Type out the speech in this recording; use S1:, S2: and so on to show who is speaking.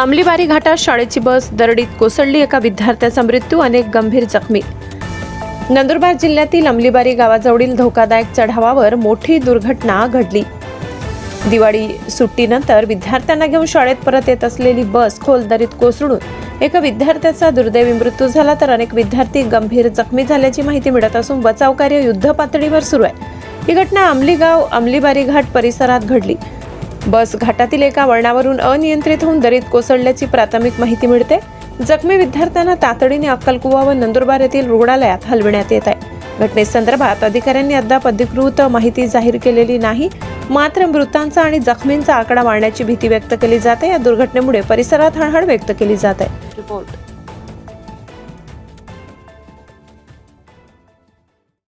S1: अंमलीबारी घाटात शाळेची बस दरडीत कोसळली. एका विद्यार्थ्याचा मृत्यू अनेक गंभीर जखमी. नंदुरबार जिल्ह्यातील अंमलीबारी गावाजवळील धोकादायक चढावावर मोठी दुर्घटना घडली. दिवाळी सुट्टीनंतर विद्यार्थ्यांना घेऊन शाळेत परत येत असलेली बस खोल दरीत कोसळून एका विद्यार्थ्याचा दुर्दैवी मृत्यू झाला. तर अनेक विद्यार्थी गंभीर जखमी झाल्याची माहिती मिळत असून बचाव कार्य युद्ध पातळीवर सुरू आहे. ही घटना अंमली गाव अंमलीबारी घाट परिसरात घडली. बस घाटातील एका वळणावरून अनियंत्रित होऊन दरीत कोसळल्याची प्राथमिक माहिती मिळते. जखमी विद्यार्थ्यांना तातडीने अक्कलकुवा व नंदुरबार येथील रुग्णालयात हलविण्यात येत आहे. घटनेसंदर्भात अधिकाऱ्यांनी अद्याप अधिकृत माहिती जाहीर केलेली नाही. मात्र मृतांचा आणि जखमींचा आकडा वाढण्याची भीती व्यक्त केली जाते. या दुर्घटनेमुळे परिसरात हळहळ व्यक्त केली जात आहे. रिपोर्ट.